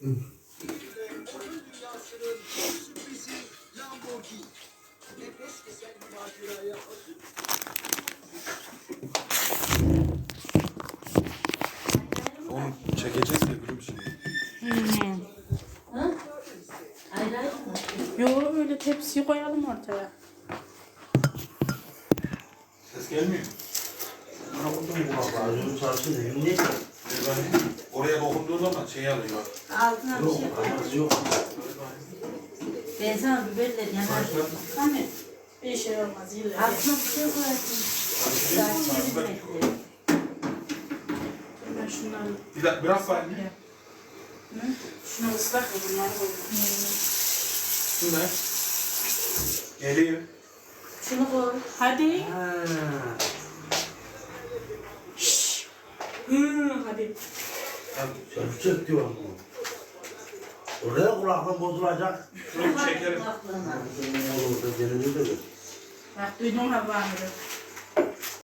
Onu çekeceğiz ya gülüm şimdi. Yo öyle tepsiyi koyalım ortaya. Ses gelmiyor. Bana okudum bu baba. Özüm çarşı ne? Ne? Zaman şey alıyor. Altına bir Yok. şey koy. alakası Yok. Ben sana yanar. Hani bir şey olmaz illa. Altına bir şey koyarsın. Daha çevirmekle. Ben şunları, Bir dakika biraz daha indir. şunu ıslak ya bunları koyayım. Şu ne? Geliyor. Şunu koy. Hadi. Ha. Hı, hadi. Çek diyor bunu. Oraya kulaklığı bozulacak. Şunu. Aklına. Olur da denedi de. Bak duydun Havva Amir'i.